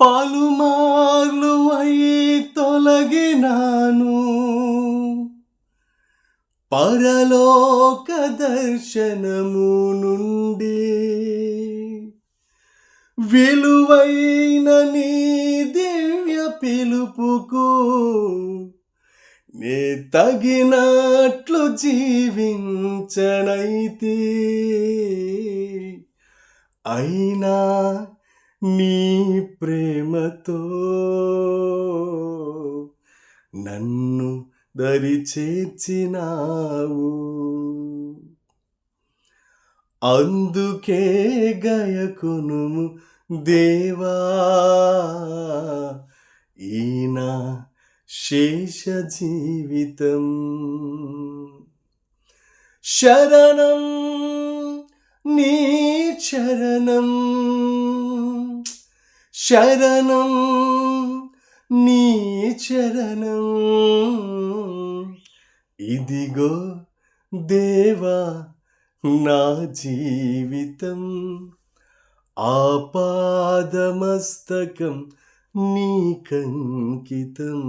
పలుమార్లు అయి తొలగినాను. పరలోక దర్శనము నుండి విలువైన నీ దివ్య పిలుపుకు నే తగినట్లు జీవించనైతే. అయినా నీ ప్రేమతో నన్ను దరి చేర్చినావు అందుకే గయకును దేవా ఈనా శేష జీవితం. శరణం శరణం. శరణం నీ చరణం ఇదిగో దేవా నా జీవితం. ఆపాదమస్తకం నీకంకితం